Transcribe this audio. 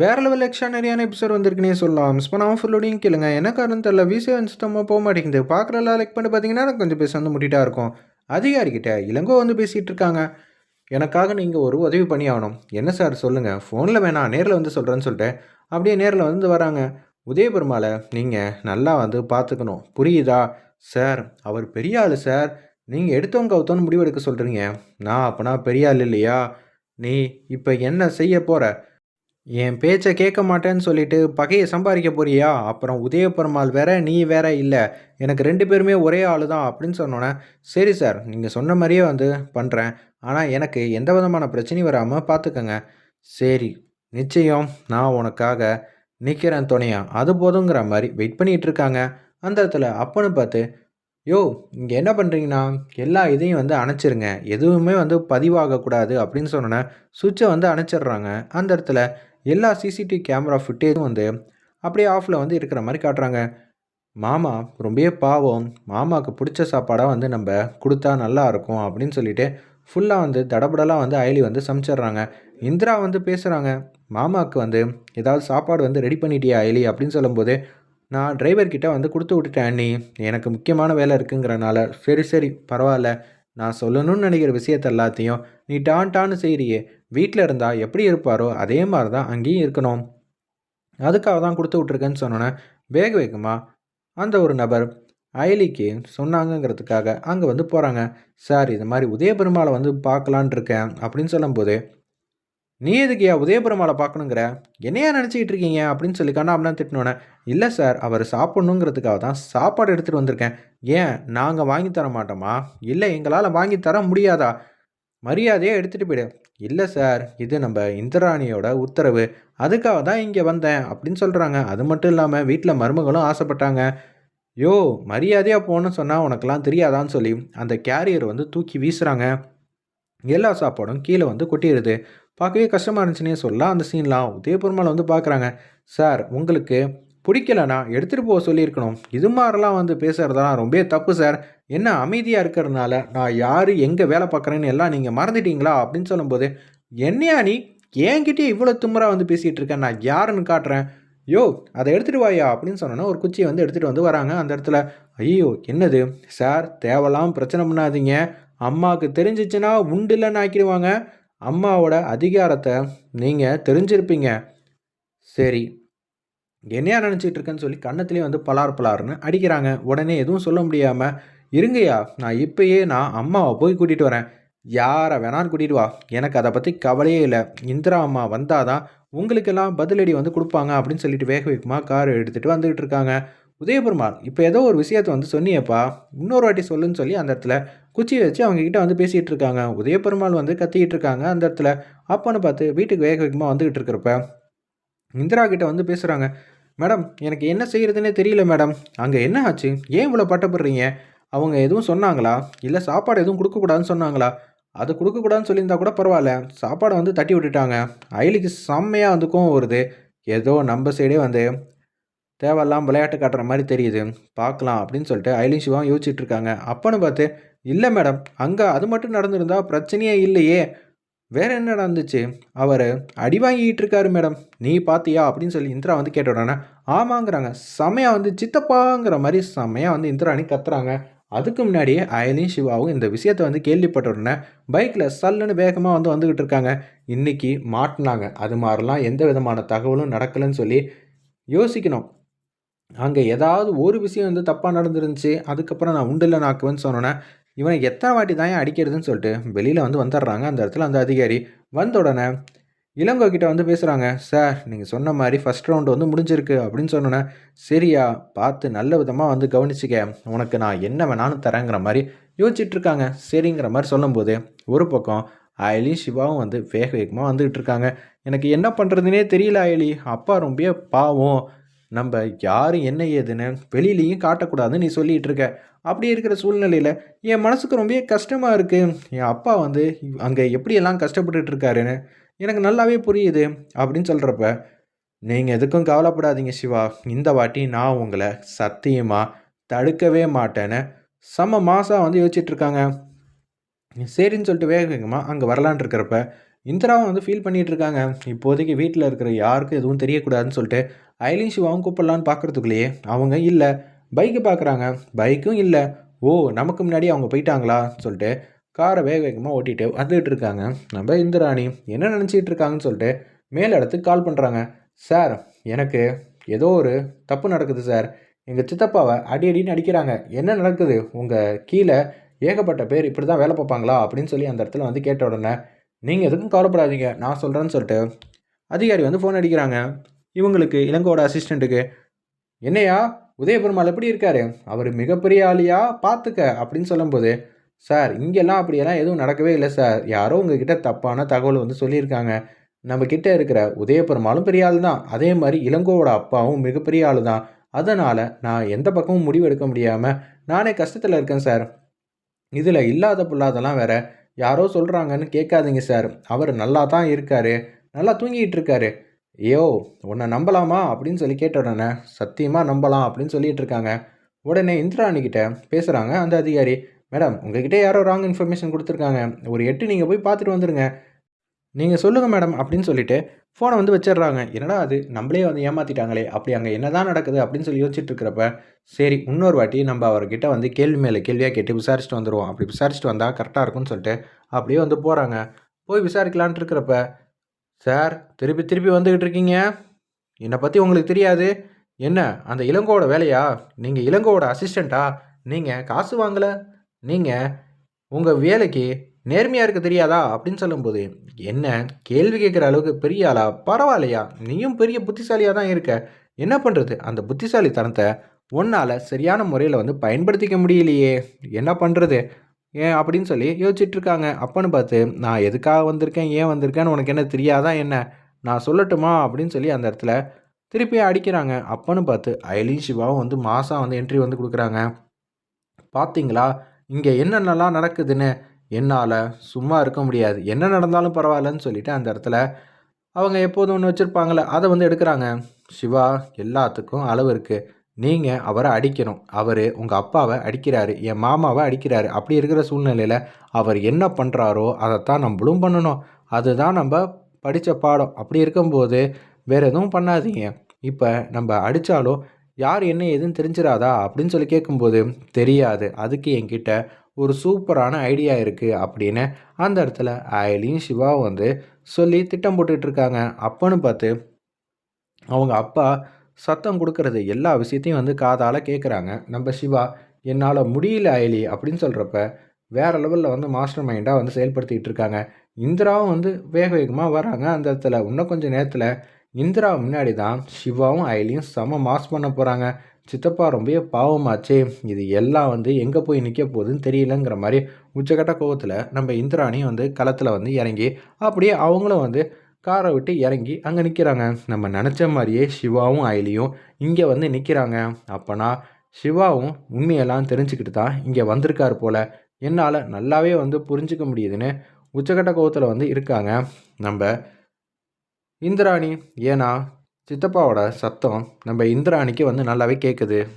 வேற level எக்ஸ்ட்ரானரியான episode வந்திருக்குனே சொல்லலாம். Miss பண்ணாமல் ஃபுல்லோடையும் கேளுங்க. என்ன காரணம் தெரியல விசே சுத்தமாக போக மாட்டேங்குது. பார்க்குறலாம் லைக் பண்ணி பார்த்தீங்கன்னா எனக்கு கொஞ்சம் பேச வந்து முட்டிட்டா இருக்கும். அதிகாரிக்கிட்ட இளங்கோ வந்து பேசிகிட்டு இருக்காங்க. எனக்காக நீங்கள் ஒரு உதவி பண்ணி ஆகணும். என்ன சார் சொல்லுங்கள் ஃபோனில் வேணாம். நேரில் வந்து சொல்கிறேன்னு சொல்லிட்டு அப்படியே நேரில் வந்து வராங்க. உதயபெருமாளை நீங்கள் நல்லா வந்து பார்த்துக்கணும் புரியுதா? சார் அவர் பெரிய ஆள் சார் நீங்கள் எடுத்தவங்க கவுத்தோன்னு முடிவெடுக்க சொல்கிறீங்க நான் அப்போனா பெரிய ஆள் இல்லையா? நீ இப்போ என்ன செய்ய போகிற என் பேச்சை கேட்க மாட்டேன்னு சொல்லிட்டு பகையை சம்பாதிக்க போறியா? அப்புறம் உதயபெருமாள் வேற நீ வேற இல்லை. எனக்கு ரெண்டு பேருமே ஒரே ஆள் தான் அப்படின்னு சொன்னோன்னே சரி சார் நீங்கள் சொன்ன மாதிரியே வந்து பண்ணுறேன் ஆனால் எனக்கு எந்த விதமான பிரச்சனையும் வராமல் பார்த்துக்கங்க சரி நிச்சயம் நான் உனக்காக நிற்கிறேன் துணையா? அது போதுங்கிற மாதிரி வெயிட் பண்ணிகிட்டு இருக்காங்க. அந்த இடத்துல அப்பன்னு பார்த்து யோ இங்கே என்ன பண்ணுறீங்கன்னா எல்லா இதையும் வந்து அணைச்சிருங்க. எதுவுமே வந்து பதிவாகக்கூடாது அப்படின்னு சொன்னோன்னே சுவிட்சை வந்து அணைச்சிடுறாங்க. அந்த இடத்துல எல்லா சிசிடிவி கேமரா ஃபுட்டேஜும் வந்து அப்படியே ஆஃபில் வந்து இருக்கிற மாதிரி காட்டுறாங்க. மாமா ரொம்பவே பாவம். மாமாவுக்கு பிடிச்ச சாப்பாடாக வந்து நம்ம கொடுத்தா நல்லா இருக்கும் அப்படின்னு சொல்லிட்டு ஃபுல்லாக வந்து தடபடலாக வந்து அயலி வந்து சமைச்சிட்றாங்க. இந்திரா வந்து பேசுகிறாங்க மாமாவுக்கு வந்து ஏதாவது சாப்பாடு வந்து ரெடி பண்ணிட்டியா அயலி? அப்படின்னு சொல்லும்போது நான் டிரைவர்கிட்ட வந்து கொடுத்து விட்டுட்டேன் அண்ணி. எனக்கு முக்கியமான வேலை இருக்குங்கிறனால சரி சரி பரவாயில்ல. நான் சொல்லணும்னு நினைக்கிற விஷயத்த எல்லாத்தையும் நீ டான் டான்னு செய்கிறியே வீட்டில் இருந்தால் எப்படி இருப்பாரோ அதே மாதிரி தான் அங்கேயும் இருக்கணும். அதுக்காக தான் கொடுத்து விட்ருக்கேன்னு சொன்னோன்னே வேக வேகமாக அந்த ஒரு நபர் அயலிக்கு சொன்னாங்கங்கிறதுக்காக அங்கே வந்து போகிறாங்க சார் இது மாதிரி உதயபெருமாளை வந்து பார்க்கலான் இருக்கேன் அப்படின்னு சொல்லும்போது நீ எதுக்கியா உதயபெருமாளை பார்க்கணுங்கிற? என்னையா நினச்சிக்கிட்டு இருக்கீங்க? அப்படின்னு சொல்லி கண்ணா திட்டினோன்னே இல்லை சார் அவர் சாப்பிட்ணுங்கிறதுக்காக தான் சாப்பாடு எடுத்துகிட்டு வந்திருக்கேன். ஏன் நாங்கள் வாங்கி தர மாட்டோமா? இல்லை எங்களால் வாங்கி தர முடியாதா? மரியாதையாக எடுத்துகிட்டு போயிடு. இல்லை சார் இது நம்ம இந்திராணியோட உத்தரவு. அதுக்காக தான் இங்கே வந்தேன் அப்படின்னு சொல்கிறாங்க அது மட்டும் இல்லாமல் வீட்டில் மருமகளும் ஆசைப்பட்டாங்க. யோ மரியாதையாக போகணும்னு சொன்னால் உனக்கெல்லாம் தெரியாதான்னு சொல்லி அந்த கேரியர் வந்து தூக்கி வீசுகிறாங்க எல்லா சாப்பாடும் கீழே வந்து கொட்டிடுது பார்க்கவே கஷ்டமாக இருந்துச்சுன்னே சொல்லலாம் அந்த சீன்லாம் உதயபெருமாள் வந்து பார்க்குறாங்க சார் உங்களுக்கு பிடிக்கலனா எடுத்துகிட்டு போக சொல்லியிருக்கணும். இது மாதிரிலாம் வந்து பேசுகிறதெல்லாம் ரொம்ப தப்பு சார் என்ன அமைதியாக இருக்கிறதுனால நான் யார் எங்கே வேலை பார்க்குறேன்னு எல்லாம் நீங்கள் மறந்துட்டீங்களா? அப்படின்னு சொல்லும்போது என்னையா நீ? என்கிட்டயே இவ்வளோ தும்மராக வந்து பேசிகிட்டு இருக்கேன் நான் யாருன்னு காட்டுறேன்? யோ அதை எடுத்துகிட்டு வாயா? அப்படின்னு சொன்னோன்னா ஒரு குச்சியை வந்து எடுத்துகிட்டு வந்து வராங்க அந்த இடத்துல. ஐயோ என்னது? சார் தேவலாம் பிரச்சனை பண்ணாதீங்க. அம்மாவுக்கு தெரிஞ்சிச்சுன்னா இல்லைன்னு ஆக்கிடுவாங்க. அம்மாவோட அதிகாரத்தை நீங்கள் தெரிஞ்சிருப்பீங்க. சரி என்னையா நினச்சிட்டு இருக்கேன்னு சொல்லி கன்னத்துலேயே வந்து பலார் பலார்னு அடிக்கிறாங்க. உடனே எதுவும் சொல்ல முடியாமல் இருங்கய்யா நான் இப்பயே நான் அம்மாவை போய் கூட்டிகிட்டு வரேன். யாரை வேணான்னு கூட்டிகிட்டு வா. எனக்கு அதை பற்றி கவலையே இல்லை. இந்திரா அம்மா வந்தால் தான் உங்களுக்கெல்லாம் பதிலடி வந்து கொடுப்பாங்க அப்படின்னு சொல்லிட்டு வேக வேகமாக கார் எடுத்துகிட்டு வந்துக்கிட்டு இருக்காங்க. உதயபெருமாள் இப்போ ஏதோ ஒரு விஷயத்தை வந்து சொன்னியப்பா. இன்னொரு வாட்டி சொல்லுன்னு சொல்லி அந்த இடத்துல குச்சி வச்சு அவங்கக்கிட்ட வந்து பேசிகிட்டு இருக்காங்க. உதயபெருமாள் வந்து கத்திக்கிட்டு இருக்காங்க அந்த இடத்துல. அப்பன்னு பார்த்து வீட்டுக்கு வேக வேகமாக வந்துக்கிட்டு இருக்கிறப்ப இந்திரா கிட்ட வந்து பேசுகிறாங்க மேடம் எனக்கு என்ன செய்கிறதுனே தெரியல மேடம். அங்கே என்ன ஆச்சு? ஏன் இவ்வளோ பட்டப்படுறீங்க? அவங்க எதுவும் சொன்னாங்களா? இல்லை சாப்பாடு எதுவும் கொடுக்கக்கூடாதுன்னு சொன்னாங்களா? அது கொடுக்கக்கூடாதுன்னு சொல்லியிருந்தா கூட பரவாயில்ல. சாப்பாடை வந்து தட்டி விட்டுட்டாங்க. அயலிக்கு செம்மையாக வந்து கோவம் வருது. ஏதோ நம்ம சைடே வந்து தேவையெல்லாம் விளையாட்டு காட்டுற மாதிரி தெரியுது. பார்க்கலாம் அப்படின்னு சொல்லிட்டு அயலின் சிவாவும் யோசிச்சுட்டு இருக்காங்க. அப்போன்னு பார்த்து இல்லை மேடம் அங்கே அது மட்டும் நடந்திருந்தா பிரச்சனையே இல்லையே. வேற என்ன நடந்துச்சு? அவர் அடி வாங்கிக்கிட்டு இருக்காரு மேடம். நீ பார்த்தியா அப்படின்னு சொல்லி இந்திரா வந்து கேட்ட உடனே ஆமாங்கிறாங்க. செமையாக வந்து சித்தப்பாங்கிற மாதிரி செமையாக வந்து இந்திராணி கத்துறாங்க. அதுக்கு முன்னாடியே அயலின் சிவாவும் இந்த விஷயத்தை வந்து கேள்விப்பட்ட உடனே பைக்கில் சல்லுன்னு வேகமாக வந்து வந்துக்கிட்டு இருக்காங்க. இன்றைக்கி மாட்டினாங்க. அது மாதிரிலாம் எந்த விதமான தகவலும் நடக்கலைன்னு சொல்லி யோசிக்கணும். அங்கே ஏதாவது ஒரு விஷயம் வந்து தப்பாக நடந்துருந்துச்சு. அதுக்கப்புறம் நான் உண்டில் நாக்குவேன்னு சொன்னோன்னே இவனை எத்தனை வாட்டி தான் அடிக்கிறதுன்னு சொல்லிட்டு வெளியில் வந்து வந்துடுறாங்க. அந்த இடத்துல அந்த அதிகாரி வந்த உடனே இளங்கோ கிட்ட வந்து பேசுகிறாங்க சார் நீங்கள் சொன்ன மாதிரி ஃபஸ்ட் ரவுண்டு வந்து முடிஞ்சிருக்கு. அப்படின்னு சொன்னோன்னே சரியா பார்த்து நல்ல விதமாக வந்து கவனிச்சிக்க. உனக்கு நான் என்ன வேணாலும் தரேங்கிற மாதிரி யோசிச்சுட்ருக்காங்க. சரிங்கிற மாதிரி சொல்லும்போது ஒரு பக்கம் அயலியும் சிவாவும் வந்து வேக வேகமாக வந்துக்கிட்டு இருக்காங்க எனக்கு என்ன பண்ணுறதுனே தெரியல அயலி அப்பா ரொம்ப பாவம். நம்ம யாரும் என்ன ஏதுன்னு வெளியிலையும் காட்டக்கூடாதுன்னு நீ சொல்லிகிட்டு இருக்க அப்படி இருக்கிற சூழ்நிலையில் என் மனசுக்கு ரொம்ப கஷ்டமாக இருக்குது என் அப்பா வந்து அங்கே எப்படியெல்லாம் கஷ்டப்பட்டுட்டு இருக்காருன்னு எனக்கு நல்லாவே புரியுது அப்படின்னு சொல்கிறப்ப நீங்கள் எதுக்கும் கவலைப்படாதீங்க சிவா. இந்த வாட்டி நான் உங்களை சத்தியமாக தடுக்கவே மாட்டேன்னு செம்ம மாதம் வந்து யோசிச்சுட்ருக்காங்க. சரின்னு சொல்லிட்டு வேக வேகமாக அங்கே வரலான் இருக்கிறப்ப இந்திராவும் வந்து ஃபீல் பண்ணிகிட்ருக்காங்க இருக்காங்க இப்போதைக்கு வீட்டில் இருக்கிற யாருக்கும் எதுவும் தெரியக்கூடாதுன்னு சொல்லிட்டு ஐலின் சிவாவும் கூப்பிடலான்னு பார்க்குறதுக்குள்ளேயே அவங்க இல்லை பைக்கை பார்க்குறாங்க. பைக்கும் இல்லை. ஓ நமக்கு முன்னாடி அவங்க போயிட்டாங்களா? சொல்லிட்டு காரை வேக வேகமாக ஓட்டிகிட்டு வந்துகிட்டு இருக்காங்க. நம்ம இந்திராணி என்ன நினச்சிட்டு இருக்காங்கன்னு சொல்லிட்டு மேல் இடத்துக்கு கால் பண்ணுறாங்க சார் எனக்கு ஏதோ ஒரு தப்பு நடக்குது சார். எங்கள் சித்தப்பாவை அடி அடின்னு அடிக்கிறாங்க. என்ன நடக்குது? உங்கள் கீழே ஏகப்பட்ட பேர் இப்படி தான் வேலை பார்ப்பாங்களா? அப்படின்னு சொல்லி அந்த இடத்துல வந்து கேட்ட உடனே நீங்கள் எதுக்கும் கவலைப்படாதீங்க. நான் சொல்கிறேன்னு சொல்லிட்டு அதிகாரி வந்து ஃபோன் அடிக்கிறாங்க. இவங்களுக்கு இளங்கோட அசிஸ்டண்ட்டுக்கு என்னையா உதயபெருமாள் எப்படி இருக்காரு? அவர் மிகப்பெரிய ஆளியா? பார்த்துக்க அப்படின்னு சொல்லும்போது சார் இங்கெல்லாம் அப்படியெல்லாம் எதுவும் நடக்கவே இல்லை சார். யாரோ உங்ககிட்ட தப்பான தகவல் வந்து சொல்லியிருக்காங்க. நம்ம கிட்ட இருக்கிற உதயபெருமாளும் பெரிய ஆள் தான் அதே மாதிரி இளங்கோவோட அப்பாவும் மிகப்பெரிய ஆள் தான் அதனால் நான் எந்த பக்கமும் முடிவு எடுக்க முடியாமல் நானே கஷ்டத்தில் இருக்கேன் சார். இதில் இல்லாத புல்லாதெல்லாம் வேற யாரோ சொல்கிறாங்கன்னு கேட்காதீங்க சார். அவர் நல்லா தான் இருக்காரு. நல்லா தூங்கிட்டு இருக்காரு. ஐயோ உன்னை நம்பலாமா? அப்படின்னு சொல்லி கேட்ட உடனே சத்தியமாக நம்பலாம் அப்படின்னு சொல்லிட்டு இருக்காங்க. உடனே இந்திராணிக்கிட்ட பேசுகிறாங்க அந்த அதிகாரி. மேடம் உங்ககிட்ட யாரோ ராங் இன்ஃபர்மேஷன் கொடுத்துருக்காங்க. ஒரு எட்டு நீங்கள் போய் பார்த்துட்டு வந்துடுங்க நீங்கள் சொல்லுங்கள் மேடம் அப்படின்னு சொல்லிட்டு ஃபோனை வந்து வச்சிடுறாங்க. என்னடா அது? நம்மளே வந்து ஏமாற்றிட்டாங்களே அப்படி அங்கே என்ன தான் நடக்குது? அப்படின்னு சொல்லி யோசிச்சுட்டு இருக்கிறப்ப சரி இன்னொரு வாட்டி நம்ம அவர்கிட்ட வந்து கேள்வி மேலே கேள்வியாக கேட்டு விசாரிச்சுட்டு வந்துடுவோம் அப்படி விசாரிச்சுட்டு வந்தால் கரெக்டாக இருக்கும்னு சொல்லிட்டு அப்படியே வந்து போகிறாங்க போய் விசாரிக்கலான்ட்டு இருக்கிறப்ப சார் திருப்பி திருப்பி வந்துக்கிட்டு இருக்கீங்க. என்னை பற்றி உங்களுக்கு தெரியாது. என்ன அந்த இளங்கோவோட வேலையா? நீங்கள் இளங்கோவோட அசிஸ்டண்ட்டா நீங்கள் காசு வாங்கலை? நீங்கள் உங்கள் வேலைக்கு நேர்மையாக இருக்க தெரியாதா? அப்படின்னு சொல்லும்போது என்ன கேள்வி கேட்குற அளவுக்கு பெரிய ஆளா? பரவாயில்லையா? நீயும் பெரிய புத்திசாலியாக தான் இருக்க. என்ன பண்ணுறது அந்த புத்திசாலித்தனத்தை உன்னால் சரியான முறையில் வந்து பயன்படுத்திக்க முடியலையே. என்ன பண்ணுறது ஏன் அப்படின்னு சொல்லி யோசிச்சுட்டு இருக்காங்க அப்பன்னு பார்த்து நான் எதுக்காக வந்திருக்கேன்? ஏன் வந்திருக்கேன்னு உனக்கு என்ன தெரியாதான் என்ன? நான் சொல்லட்டுமா? அப்படின்னு சொல்லி அந்த இடத்துல திருப்பி அடிக்கிறாங்க. அப்பன்னு பார்த்து அயலி சிவாவும் வந்து மாதம் வந்து என்ட்ரி வந்து கொடுக்குறாங்க. பார்த்தீங்களா இங்கே என்னென்னலாம் நடக்குதுன்னு? என்னால் சும்மா இருக்க முடியாது. என்ன நடந்தாலும் பரவாயில்லன்னு சொல்லிட்டு அந்த இடத்துல அவங்க எப்போதும் ஒன்று வச்சுருப்பாங்களே அதை வந்து எடுக்கிறாங்க. சிவா எல்லாத்துக்கும் அளவு இருக்குது நீங்கள் அவரை அடிக்கணும். அவர் உங்கள் அப்பாவை அடிக்கிறாரு என் மாமாவை அடிக்கிறாரு. அப்படி இருக்கிற சூழ்நிலையில் அவர் என்ன பண்ணுறாரோ அதைத்தான் நம்மளும் பண்ணணும். அதுதான் நம்ம படித்த பாடம். அப்படி இருக்கும்போது வேறு எதுவும் பண்ணாதீங்க. இப்போ நம்ம அடித்தாலும் யார் என்ன எதுன்னு தெரிஞ்சிடாதா அப்படின்னு சொல்லி கேட்கும்போது தெரியாது. அதுக்கு என்கிட்ட ஒரு சூப்பரான ஐடியா இருக்குது அப்படின்னு அந்த இடத்துல அயலியும் சிவாவும் வந்து சொல்லி திட்டம் போட்டுட்ருக்காங்க அப்போன்னு பார்த்து அவங்க அப்பா சத்தம் கொடுக்கறது எல்லா விஷயத்தையும் வந்து காதால் கேட்குறாங்க நம்ம சிவா என்னால் முடியல அயலி அப்படின்னு சொல்கிறப்ப வேறு லெவலில் வந்து மாஸ்டர் மைண்டாக வந்து செயல்படுத்திகிட்டு இருக்காங்க. இந்திராவும் வந்து வேக வேகமாக வராங்க. அந்த இடத்துல இன்னும் கொஞ்சம் நேரத்தில் இந்திரா முன்னாடி தான் சிவாவும் அயலியும் செம மாஸ் பண்ண போகிறாங்க சித்தப்பா ரொம்ப பாவமாச்சே. இது எல்லாம் வந்து எங்கே போய் நிற்க போகுதுன்னு தெரியலங்கிற மாதிரி உச்சக்கட்ட கோவத்தில் நம்ம இந்திராணியும் வந்து களத்தில் வந்து இறங்கி அப்படியே அவங்களும் வந்து காரை விட்டு இறங்கி அங்கே நிற்கிறாங்க நம்ம நினச்ச மாதிரியே சிவாவும் அயலியும் இங்கே வந்து நிற்கிறாங்க அப்போனா சிவாவும் உண்மையெல்லாம் தெரிஞ்சுக்கிட்டு தான் இங்கே வந்திருக்காரு போல். என்னால் நல்லாவே வந்து புரிஞ்சுக்க முடியுதுன்னு உச்சக்கட்ட கோவத்தில் வந்து இருக்காங்க. நம்ம இந்திராணி. ஏன்னா சித்தப்பாவோட சத்தம் நம்ம இந்திராணிக்கு வந்து நல்லாவே கேட்குது